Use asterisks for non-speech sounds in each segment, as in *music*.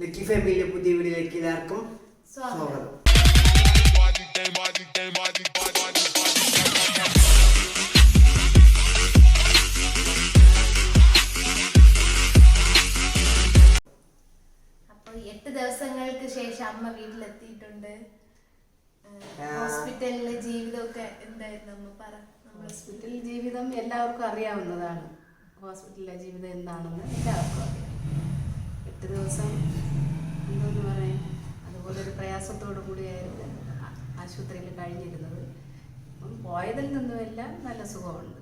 വിക്കി ഫാമിലിയിലെ പുതിയ വീടിലേക്ക് എല്ലാവർക്കും സ്വാഗതം. സ്വാഗതം. അപ്പൊ എട്ട് ദിവസങ്ങൾക്ക് ശേഷം അമ്മ വീട്ടിലെത്തിയിട്ടുണ്ട്. ഹോസ്പിറ്റലിലെ ജീവിതമൊക്കെ എന്തായിരുന്നു അമ്മ? പറ ഹോസ്പിറ്റൽ ജീവിതം എല്ലാവർക്കും അറിയാവുന്നതാണ്. ഹോസ്പിറ്റലിലെ ജീവിതം എന്താണെന്ന് എല്ലാവർക്കും അറിയാം. എട്ട് ദിവസം എന്തോന്ന് പറയാം. അതുപോലെ ഒരു പ്രയാസത്തോടു കൂടിയായിരുന്നു ആ- ആശുപത്രിയിൽ കഴിഞ്ഞിരുന്നത്. അപ്പം പോയതിൽ നിന്നുമെല്ലാം നല്ല സുഖമുണ്ട്.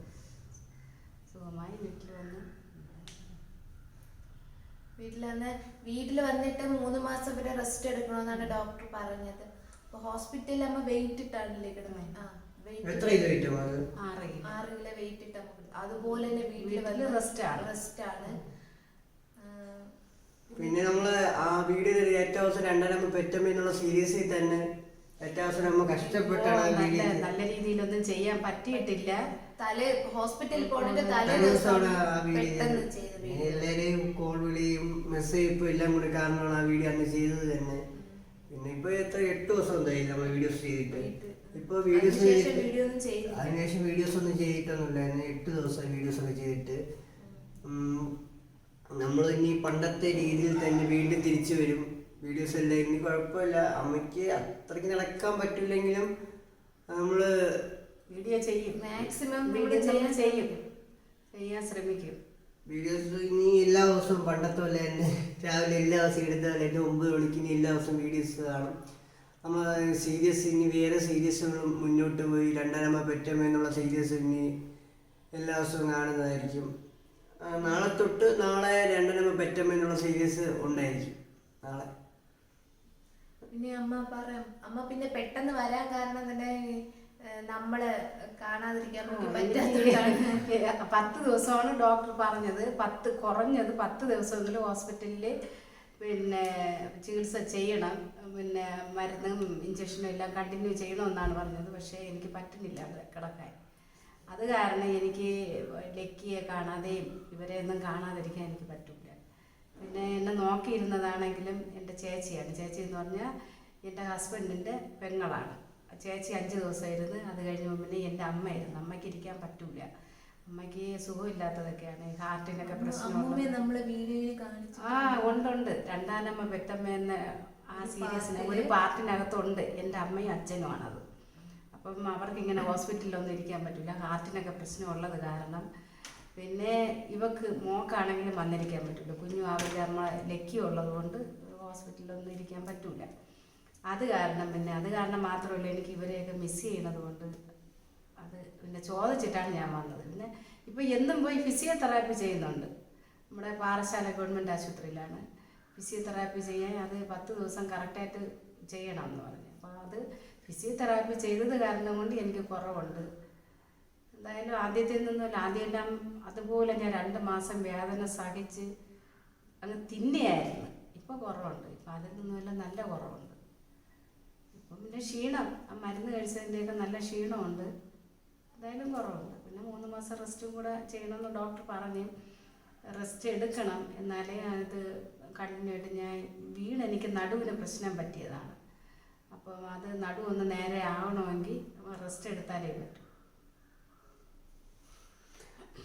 സുഖമായി വീട്ടിൽ വന്ന്. വീട്ടിൽ വന്ന് വീട്ടിൽ വന്നിട്ട് മൂന്ന് മാസം വരെ റെസ്റ്റ് എടുക്കണമെന്നാണ് ഡോക്ടർ പറഞ്ഞത്. അപ്പൊ ഹോസ്പിറ്റലിൽ അമ്മ വെയിറ്റ് ഇട്ടാണല്ലേ കിടന്നത് ആ വെയിറ്റ് ആറ് കിലോ. ആറ് കിലോ വെയിറ്റ് ഇട്ട അതുപോലെ തന്നെ വീട്ടിൽ വന്ന് റെസ്റ്റ് ആണ്. റെസ്റ്റ് ആണ്. പിന്നെ നമ്മൾ ആ വീഡിയോ ഏറ്റവും അവസരം രണ്ടാം പെറ്റമ്മ എന്നുള്ള സീരീസിൽ തന്നെ നല്ല വീഡിയോ നല്ല രീതിയിലൊന്നും ചെയ്യാൻ പറ്റിയിട്ടില്ല. തലേ ഹോസ്പിറ്റലിൽ പോയിട്ട് തലേ തലേ ആ വീഡിയോ പെട്ടെന്ന് ചെയ്ത വീഡിയോ എല്ലാരെയും കോൾ വിളിയും മെസ്സേജ് ഇപ്പൊ എല്ലാം കൂടി കാരണമാണ് ആ വീഡിയോ അന്ന് ചെയ്തത് തന്നെ. പിന്നെ ഇപ്പൊ എത്ര എട്ട് ദിവസം എന്തായി നമ്മൾ വീഡിയോസ് ചെയ്തിട്ട്? ഇപ്പൊ വീഡിയോസ് അതിനുശേഷം വീഡിയോസ് ഒന്നും ചെയ്തിട്ടൊന്നുമില്ല. എട്ട് ദിവസം വീഡിയോസ് ഒക്കെ ചെയ്തിട്ട്. നമ്മൾ ഇനി പണ്ടത്തെ രീതിയിൽ തന്നെ വീണ്ടും തിരിച്ചു വരും. വീഡിയോസ് എല്ലാം ഇനി കുഴപ്പമില്ല. അമ്മയ്ക്ക് അത്രയ്ക്ക് നടക്കാൻ പറ്റില്ലെങ്കിലും നമ്മൾ വീഡിയോ ചെയ്യും. മാക്സിമം വീഡിയോ ചെയ്യാൻ ചെയ്യും. ചെയ്യാൻ ശ്രമിക്കും. വീഡിയോസ് ഇനി എല്ലാ ദിവസവും പണ്ടത്തെ പോലെ തന്നെ രാവിലെ എല്ലാ ദിവസവും എടുത്ത പോലെ തന്നെ ഒമ്പത് മണിക്ക് ഇനി എല്ലാ ദിവസവും വീഡിയോസ് കാണും. നമ്മൾ സീരിയസ് ഇനി വേറെ സീരിയസുകളും മുന്നോട്ട് പോയി രണ്ടാനമ്മ പെറ്റമ്മ എന്നുള്ള സീരിയസ് ഇനി എല്ലാ ദിവസവും കാണുന്നതായിരിക്കും. നാളെ തൊട്ട് നാളെ രണ്ടര പെറ്റമ്മ എന്നുള്ള സീരീസ് ഉണ്ടായിരിക്കും. നാളെ. പിന്നെ അമ്മ പറയാം അമ്മ പിന്നെ പെട്ടെന്ന് വരാൻ കാരണം തന്നെ നമ്മൾ കാണാതിരിക്കാൻ പറ്റാത്തതാണ് *laughs* പത്ത് ദിവസമാണ് ഡോക്ടർ പറഞ്ഞത്. പത്ത് കുറഞ്ഞത് പത്ത് ദിവസമെങ്കിലും ഹോസ്പിറ്റലിൽ പിന്നെ ചികിത്സ ചെയ്യണം. പിന്നെ മരുന്നും ഇഞ്ചക്ഷനും എല്ലാം കണ്ടിന്യൂ ചെയ്യണമെന്നാണ് പറഞ്ഞത്. പക്ഷേ എനിക്ക് പറ്റുന്നില്ല കിടക്കാൻ. അത് കാരണം എനിക്ക് ലക്കിയെ കാണാതെയും ഇവരെ ഒന്നും കാണാതിരിക്കാൻ എനിക്ക് പറ്റില്ല പിന്നെ എന്നെ നോക്കിയിരുന്നതാണെങ്കിലും എന്റെ ചേച്ചിയാണ്. ചേച്ചി എന്ന് പറഞ്ഞാൽ എന്റെ ഹസ്ബൻഡിന്റെ പെങ്ങളാണ്. ചേച്ചി അഞ്ച് ദിവസമായിരുന്നു. അത് കഴിഞ്ഞ പിന്നെ എന്റെ അമ്മയായിരുന്നു. അമ്മയ്ക്ക് ഇരിക്കാൻ പറ്റില്ല അമ്മയ്ക്ക് സുഖമില്ലാത്തതൊക്കെയാണ്. ഹാർട്ടിനൊക്കെ പ്രശ്നം ആ ഉണ്ടുണ്ട്. രണ്ടാനമ്മ പെറ്റമ്മ എന്ന ആ പാർട്ടിൽ? ഒരു പാർട്ടിനകത്തുണ്ട് എന്റെ അമ്മയും അച്ഛനുമാണത്. അപ്പം അവർക്ക് ഇങ്ങനെ ഹോസ്പിറ്റലിലൊന്നും ഇരിക്കാൻ പറ്റില്ല. ഹാർട്ടിനൊക്കെ പ്രശ്നമുള്ളത് കാരണം പിന്നെ ഇവക്ക് മോക്കാണെങ്കിലും വന്നിരിക്കാൻ പറ്റില്ല. കുഞ്ഞു ആവില്ല അമ്മ ലക്കി ഉള്ളത് കൊണ്ട് ഹോസ്പിറ്റലിലൊന്നും ഇരിക്കാൻ പറ്റില്ല അത് കാരണം പിന്നെ അത് കാരണം മാത്രമല്ല എനിക്ക് ഇവരെയൊക്കെ മിസ് ചെയ്യണത് കൊണ്ട് അത് പിന്നെ ചോദിച്ചിട്ടാണ് ഞാൻ വന്നത്. പിന്നെ ഇപ്പോൾ എന്നും പോയി ഫിസിയോതെറാപ്പി ചെയ്യുന്നുണ്ട്. നമ്മുടെ പാറശാല ഗവൺമെന്റ് ആശുപത്രിയിലാണ്. ഫിസിയോതെറാപ്പി ചെയ്യാൻ അത് പത്ത് ദിവസം കറക്റ്റായിട്ട് ചെയ്യണം എന്ന് പറഞ്ഞു. അപ്പോൾ അത് ഫിസിയോതെറാപ്പി ചെയ്തത് കാരണം കൊണ്ട് എനിക്ക് കുറവുണ്ട്. എന്തായാലും ആദ്യത്തിൽ നിന്നല്ല ആദ്യമെല്ലാം അതുപോലെ ഞാൻ രണ്ട് മാസം വേദന സഹിച്ച് അങ്ങ് തിന്നെയായിരുന്നു. ഇപ്പോൾ കുറവുണ്ട്. ഇപ്പം അതിൽ നിന്നുമെല്ലാം നല്ല കുറവുണ്ട്. ഇപ്പം പിന്നെ ക്ഷീണം. ആ മരുന്ന് കഴിച്ചതിന്റെയൊക്കെ നല്ല ക്ഷീണമുണ്ട്. എന്തായാലും കുറവുണ്ട്. പിന്നെ മൂന്ന് മാസം റെസ്റ്റും കൂടെ ചെയ്യണമെന്ന് ഡോക്ടർ പറഞ്ഞു. റെസ്റ്റ് എടുക്കണം. എന്നാലേ അത് കണ്ടിന്യൂ ആയിട്ട് ഞാൻ വീണ് എനിക്ക് നടുവിന് പ്രശ്നം പറ്റിയതാണ്. അപ്പം അത് നടുവൊന്ന് നേരെ ആവണമെങ്കിൽ റെസ്റ്റ് എടുത്താലേ പറ്റും.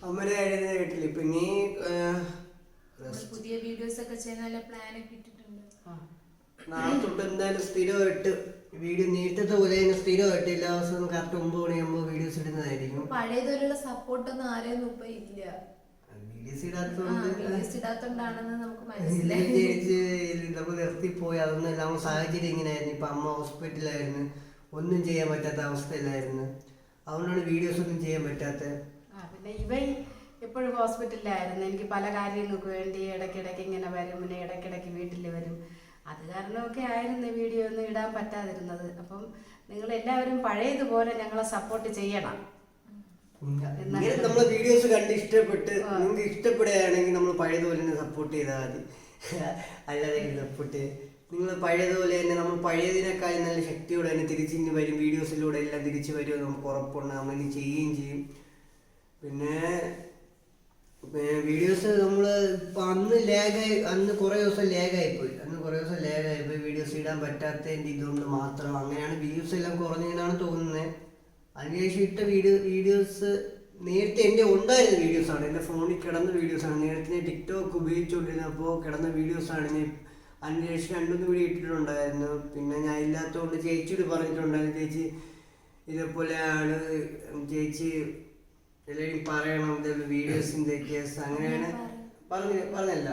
അമ്മരെ കാര്യം കേട്ടില്ല. ഇപ്പൊ ഇനി പുതിയ വീഡിയോസ് ഒക്കെ ചെയ്യാൻ നല്ല പ്ലാൻ ഒക്കെ ഇട്ടിട്ടുണ്ട്. ആ. നാളെ തൊട്ട് എന്തായാലും സ്ഥിരമായിട്ട് വീഡിയോ നീട്ടത്തെ പോലെ തന്നെ സ്ഥിരമായിട്ട് എല്ലാ ദിവസവും കറക്റ്റ് ഒമ്പത് മണിയാകുമ്പോൾ വീഡിയോസ് ഇടുന്നതായിരിക്കും. പഴയതുപോലുള്ള സപ്പോർട്ടൊന്നും ആരെയൊന്നും ഇപ്പൊ ഇല്ല വീഡിയോസ് ആ, ഇടാത്തതുകൊണ്ട് videos ഇടാത്തോണ്ടാണെന്ന് നമുക്ക് മനസ്സിലായി. നിർത്തിപ്പോയി അതൊന്നും നമ്മൾ സാഹചര്യം ഇങ്ങനെയായിരുന്നു. ഇപ്പൊ അമ്മ ഹോസ്പിറ്റലായിരുന്നു ഒന്നും ചെയ്യാൻ പറ്റാത്ത അവസ്ഥയിലായിരുന്നു. അതുകൊണ്ടാണ് വീഡിയോസ് ഒന്നും ചെയ്യാൻ പറ്റാത്ത. പിന്നെ ഇവൻ എപ്പോഴും ഹോസ്പിറ്റലിലായിരുന്നു. എനിക്ക് പല കാര്യങ്ങൾക്ക് വേണ്ടി ഇടയ്ക്കിടയ്ക്ക് ഇങ്ങനെ വരും. പിന്നെ ഇടയ്ക്കിടയ്ക്ക് വീട്ടിൽ വരും. അത് കാരണമൊക്കെ ആയിരുന്നു വീഡിയോ ഒന്നും ഇടാൻ പറ്റാതിരുന്നത്. അപ്പം നിങ്ങൾ എല്ലാവരും പഴയതുപോലെ ഞങ്ങളെ സപ്പോർട്ട് ചെയ്യണം. ഇങ്ങനെ നമ്മൾ വീഡിയോസ് കണ്ട് ഇഷ്ടപ്പെട്ട് നിങ്ങൾക്ക് ഇഷ്ടപ്പെടുകയാണെങ്കിൽ നമ്മൾ പഴയതുപോലെ തന്നെ സപ്പോർട്ട് ചെയ്താൽ മതി. അല്ലാതെ സപ്പോർട്ട് നിങ്ങൾ പഴയതുപോലെ തന്നെ നമ്മൾ പഴയതിനേക്കാൾ നല്ല ശക്തിയോടെ തന്നെ തിരിച്ചിനി വരും. വീഡിയോസിലൂടെ എല്ലാം തിരിച്ചു വരും നമുക്ക് ഉറപ്പുണ്ട്. നമ്മൾ ഇനി ചെയ്യുകയും ചെയ്യും. പിന്നെ വീഡിയോസ് നമ്മൾ ഇപ്പം അന്ന് ലാഗായി അന്ന് കുറേ ദിവസം ലാഗായിപ്പോയി പോയി അന്ന് കുറേ ദിവസം ലാഗായിപ്പോയി പോയി വീഡിയോസ് ഇടാൻ പറ്റാത്തതിന്റെ ഇതുകൊണ്ട് മാത്രം അങ്ങനെയാണ് വ്യൂസ് എല്ലാം കുറഞ്ഞെന്നാണ് തോന്നുന്നത് അതിനുശേഷം ഇട്ട വീഡിയോ വീഡിയോസ് നേരത്തെ എന്റെ ഉണ്ടായിരുന്ന വീഡിയോസാണ്. എന്റെ ഫോണിൽ കിടന്ന വീഡിയോസാണ്. നേരത്തെ ഞാൻ ടിക്ടോക്ക് ഉപയോഗിച്ചുകൊണ്ടിരുന്നപ്പോൾ കിടന്ന വീഡിയോസാണ്. ഞാൻ അതിനുശേഷം രണ്ടൊന്നും കൂടി ഇട്ടിട്ടുണ്ടായിരുന്നു. പിന്നെ ഞാൻ ഇല്ലാത്തതുകൊണ്ട് ചേച്ചിയോട് പറഞ്ഞിട്ടുണ്ടായിരുന്നു. ചേച്ചി ഇതേപോലെയാണ് ചേച്ചി എല്ലാവരും പറയണം. വീഡിയോസിന്റെ കേസ് അങ്ങനെയാണ് പറഞ്ഞു പറഞ്ഞല്ല.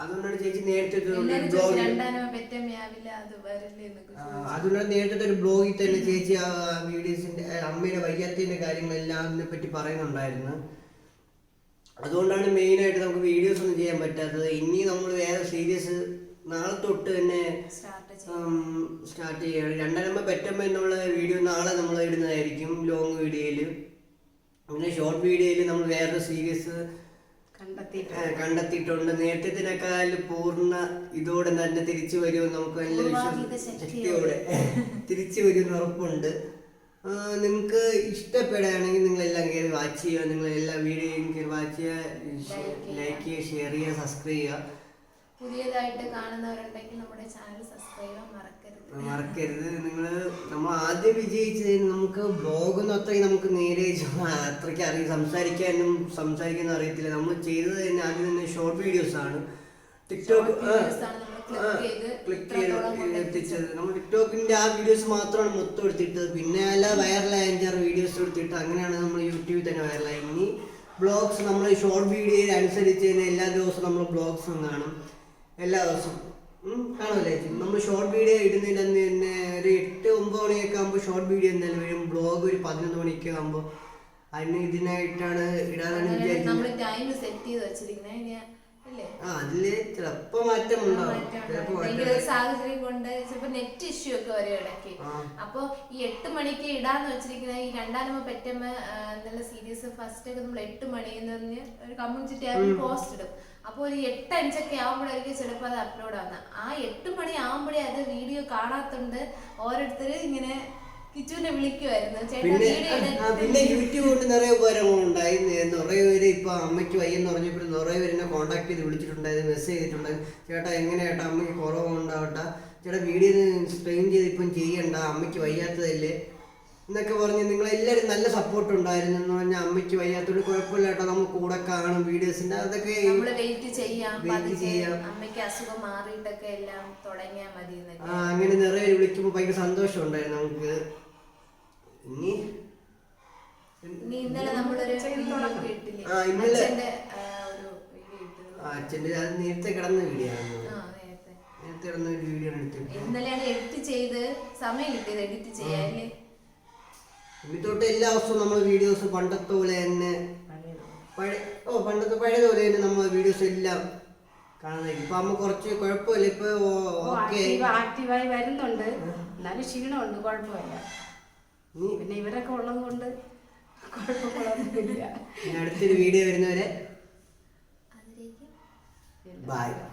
അതുകൊണ്ടാണ് ചേച്ചി നേരത്തെ അതുകൊണ്ടാണ് നേരത്തെ ഒരു ബ്ലോഗിൽ തന്നെ ചേച്ചി ആ വീഡിയോസിന്റെ അമ്മയുടെ വയ്യാത്തതിന്റെ കാര്യങ്ങളെല്ലാം അതിനെ പറ്റി പറയുന്നുണ്ടായിരുന്നു. അതുകൊണ്ടാണ് മെയിൻ ആയിട്ട് നമുക്ക് വീഡിയോസ് ഒന്നും ചെയ്യാൻ പറ്റാത്തത്. ഇനി നമ്മൾ വേറെ സീരീസ് നാളെ തൊട്ട് തന്നെ സ്റ്റാർട്ട് ചെയ്യും. സ്റ്റാർട്ട് ചെയ്യണം രണ്ടാനമ്മ പെറ്റമ്മ എന്നുള്ള വീഡിയോ നാളെ നമ്മൾ ഇടുന്നതായിരിക്കും ലോങ് വീഡിയോയിൽ അങ്ങനെ ഷോർട്ട് വീഡിയോയിൽ നമ്മൾ വേറൊരു സീരീസ് കണ്ടെത്തിയിട്ട് ഏഹ് കണ്ടെത്തിയിട്ടുണ്ട്. നേട്ടത്തിനേക്കാൾ പൂർണ ഇതോടെ തന്നെ തിരിച്ചു വരുമെന്ന് നമുക്ക് നല്ല ശക്തിയോടെ. തിരിച്ചു വരും ഉറപ്പുണ്ട്. നിങ്ങൾക്ക് ഇഷ്ടപ്പെടുകയാണെങ്കിൽ നിങ്ങളെല്ലാം കയറി വാച്ച് ചെയ്യുക. നിങ്ങൾ എല്ലാ വീഡിയോയും കയറി വാച്ച് ചെയ്യുക. ലൈക്ക് ചെയ്യുക ഷെയർ ചെയ്യുക സബ്സ്ക്രൈബ് ചെയ്യുക. പുതിയതായിട്ട് കാണുന്നവരുണ്ടെങ്കിൽ നമ്മുടെ ചാനൽ സബ്സ്ക്രൈബ് ചെയ്യാൻ മറക്കരുത്. മറക്കരുത്. നിങ്ങൾ നമ്മൾ ആദ്യം വിജയിച്ചതിന് നമുക്ക് ബ്ലോഗൊന്നും അത്രയും നമുക്ക് നേരെ അത്രയ്ക്ക് അറിയാം സംസാരിക്കാനും സംസാരിക്കാനും അറിയത്തില്ല. നമ്മൾ ചെയ്തത് തന്നെ ആദ്യം തന്നെ ഷോർട്ട് വീഡിയോസ് ആണ്. ടിക്ടോക്ക് ക്ലിക്ക് ചെയ്ത് എത്തിച്ചത് നമ്മൾ ടിക്ടോക്കിന്റെ ആ വീഡിയോസ് മാത്രമാണ് മൊത്തം എടുത്തിട്ടത്. പിന്നെ അല്ല വൈറലായ അഞ്ചാറ് വീഡിയോസ് എടുത്തിട്ട് അങ്ങനെയാണ് നമ്മൾ യൂട്യൂബിൽ തന്നെ വൈറലായി ഇനി ബ്ലോഗ്സ് നമ്മൾ ഷോർട്ട് വീഡിയോയിൽ അനുസരിച്ച് തന്നെ എല്ലാ ദിവസവും നമ്മൾ ബ്ലോഗ്സും കാണും. എല്ലാ ദിവസവും. കാണുമല്ലേ നമ്മൾ ഷോർട്ട് വീഡിയോ ഇടുന്നതിന്റെ അന്ന് തന്നെ ഒരു എട്ട് ഒമ്പത് മണിയൊക്കെ ആകുമ്പോൾ ഷോർട്ട് വീഡിയോ എന്തായാലും വരും. ബ്ലോഗ് ഒരു പതിനൊന്ന് മണിയൊക്കെ ആകുമ്പോൾ അതിന് ഇതിനായിട്ടാണ് ഇടാനാണ് നമ്മൾ വിചാരിക്കുന്നത്. ടൈം സെറ്റ് ചെയ്ത് അല്ലേ ആ അതിൽ ചിലപ്പോ മാറ്റം ഉണ്ടാവും ചിലപ്പോ സാഹചര്യം കൊണ്ട് ചിലപ്പോ നെറ്റ് ഇഷ്യൂ ഒക്കെ വരും ഇടയ്ക്ക്. അപ്പൊ ഈ എട്ട് മണിക്ക് ഇടാന്ന് വെച്ചിരിക്കുന്ന ഈ രണ്ടാനമ്മ പെറ്റമ്മ നല്ല എന്നുള്ള സീരീസ് ഫസ്റ്റ് ഒക്കെ നമ്മൾ എട്ട് മണി എന്ന് പറഞ്ഞ് ഒരു കമ്മ്യൂണിറ്റി ടാബിൽ പോസ്റ്റ് ഇടും. അപ്പോൾ ഒരു എട്ട് അഞ്ചൊക്കെ ആകുമ്പോഴായിരിക്കും ചിലപ്പോൾ അത് അപ്ലോഡ് ആവുന്നത്. ആ എട്ട് മണി ആകുമ്പോഴേ അത് വീഡിയോ കാണാത്തോണ്ട് ഓരോരുത്തർ ഇങ്ങനെ കിച്ചുവിനെ വിളിക്കുമായിരുന്നു ചേട്ടാ പിന്നെ ആ, പിന്നെ യൂട്യൂബ് കൊണ്ട് നിറയെ ഉപകാരങ്ങളുണ്ടായി നിറയെ പേര് ഇപ്പൊ അമ്മയ്ക്ക് വയ്യെന്ന് പറഞ്ഞപ്പോൾ നിറയെ പേര് എന്നെ കോൺടാക്ട് ചെയ്ത് വിളിച്ചിട്ടുണ്ടായത് മെസ്സേജ് ചെയ്തിട്ടുണ്ടായിരുന്നു ചേട്ടാ എങ്ങനെ ചേട്ടാ അമ്മയ്ക്ക് കുറവുണ്ടാവട്ടെ. ചേട്ടാ വീഡിയോ സ്ട്രെയിൻ ചെയ്ത് ഇപ്പം ചെയ്യണ്ട. അമ്മയ്ക്ക് വയ്യാത്തതല്ലേ? എന്നൊക്കെ പറഞ്ഞ് നിങ്ങളെല്ലാവരും നല്ല സപ്പോർട്ട് ഉണ്ടായിരുന്നു എന്ന് പറഞ്ഞാൽ അമ്മയ്ക്ക് വയ്യാത്തതുകൊണ്ട് കുഴപ്പമില്ല കേട്ടോ. നമ്മൾ കൂടെ കാണും വീഡിയോസിന്റെ അതൊക്കെ നമ്മൾ വെയിറ്റ് ചെയ്യാം. Wait പതുക്കെ ചെയ്യാം. അമ്മയ്ക്ക് അസുഖം മാറിയിട്ടൊക്കെ എല്ലാം തുടങ്ങിയാ മതി എന്നൊക്കെ ആ, അങ്ങനെ നിറയെ വിളിക്കുമ്പോൾ ഭയങ്കര സന്തോഷം ഉണ്ടായിരുന്നു നമുക്ക്. ഇനി ഇനി ഇന്നലെ നമ്മളൊരു ആ, ഇന്നലെ- അച്ഛന്റെ അത് നേരത്തെ കിടന്ന വീഡിയോ നേരത്തെ. കിടന്ന ഒരു വീഡിയോ എടുത്തത്. ഇന്നലെയാണ് എഡിറ്റ് ചെയ്ത് സമയം കിട്ടിയത് എഡിറ്റ് ചെയ്യാല്ലേ ഇനി തൊട്ട് എല്ലാ ദിവസവും നമ്മൾ വീഡിയോസ് പണ്ടത്തെ പോലെ തന്നെ പഴയ ഓ പണ്ടത്തെ പഴയ പോലെ തന്നെ നമ്മൾ വീഡിയോസ് എല്ലാം കാണുന്നതായിരിക്കും. ഇപ്പൊ അമ്മ കുറച്ച് കുഴപ്പമില്ല. ഇപ്പൊ ഓക്കെ. ആക്റ്റീവ് ആക്റ്റീവായി വരുന്നുണ്ട്. എന്നാലും ക്ഷീണമുണ്ട് കുഴപ്പമില്ല. ഇനി പിന്നെ ഇവരൊക്കെ ഉള്ളത് കൊണ്ട് കുഴപ്പങ്ങളൊന്നുമില്ല. അടുത്തൊരു വീഡിയോ വരുന്നവരെ ബായ് ബൈ